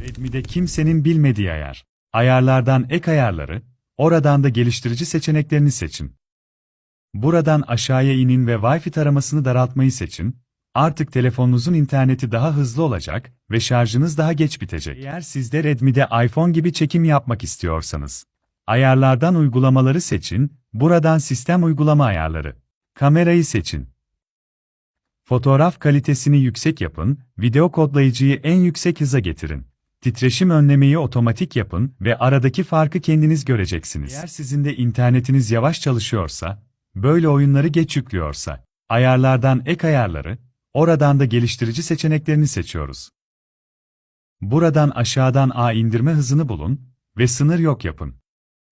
Redmi'de kimsenin bilmediği ayar. Ayarlardan ek ayarları, oradan da geliştirici seçeneklerini seçin. Buradan aşağıya inin ve Wi-Fi taramasını daraltmayı seçin. Artık telefonunuzun interneti daha hızlı olacak ve şarjınız daha geç bitecek. Eğer siz de Redmi'de iPhone gibi çekim yapmak istiyorsanız, ayarlardan uygulamaları seçin, buradan sistem uygulama ayarları. Kamerayı seçin. Fotoğraf kalitesini yüksek yapın, video kodlayıcıyı en yüksek hıza getirin. Titreşim önlemeyi otomatik yapın ve aradaki farkı kendiniz göreceksiniz. Eğer sizin de internetiniz yavaş çalışıyorsa, böyle oyunları geç yüklüyorsa, ayarlardan ek ayarları, oradan da geliştirici seçeneklerini seçiyoruz. Buradan aşağıdan A indirme hızını bulun ve sınır yok yapın.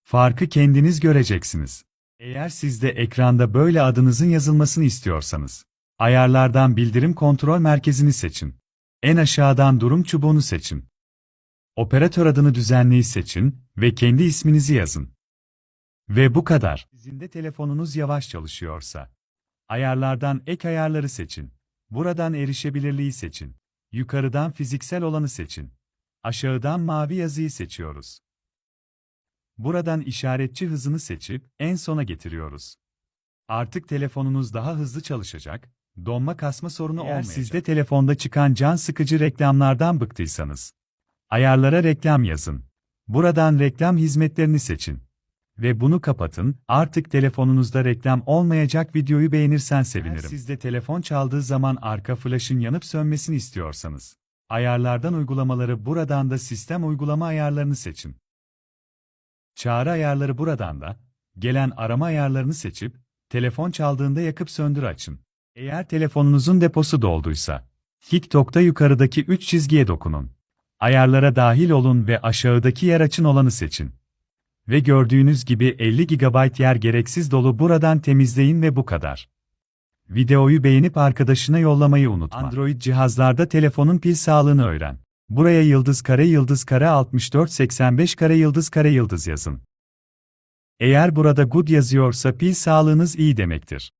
Farkı kendiniz göreceksiniz. Eğer siz de ekranda böyle adınızın yazılmasını istiyorsanız, ayarlardan bildirim kontrol merkezini seçin. En aşağıdan durum çubuğunu seçin. Operatör adını düzenleyi seçin ve kendi isminizi yazın. Ve bu kadar. Sizin de telefonunuz yavaş çalışıyorsa, ayarlardan ek ayarları seçin. Buradan erişebilirliği seçin. Yukarıdan fiziksel olanı seçin. Aşağıdan mavi yazıyı seçiyoruz. Buradan işaretçi hızını seçip en sona getiriyoruz. Artık telefonunuz daha hızlı çalışacak, donma kasma sorunu Eğer olmayacak. sizde Sizde telefonda çıkan can sıkıcı reklamlardan bıktıysanız, ayarlara reklam yazın. Buradan reklam hizmetlerini seçin. Ve bunu kapatın, artık telefonunuzda reklam olmayacak videoyu beğenirsen sevinirim. Eğer sizde telefon çaldığı zaman arka flaşın yanıp sönmesini istiyorsanız, ayarlardan uygulamaları buradan da sistem uygulama ayarlarını seçin. Çağrı ayarları buradan da, gelen arama ayarlarını seçip, telefon çaldığında yakıp söndür açın. Eğer telefonunuzun deposu dolduysa, TikTok'ta yukarıdaki 3 çizgiye dokunun. Ayarlara dahil olun ve aşağıdaki yer açın olanı seçin. Ve gördüğünüz gibi 50 GB yer gereksiz dolu buradan temizleyin ve bu kadar. Videoyu beğenip arkadaşına yollamayı unutma. Android cihazlarda telefonun pil sağlığını öğren. Buraya yıldız kare yıldız kare 64 85 kare yıldız kare yıldız yazın. Eğer burada good yazıyorsa pil sağlığınız iyi demektir.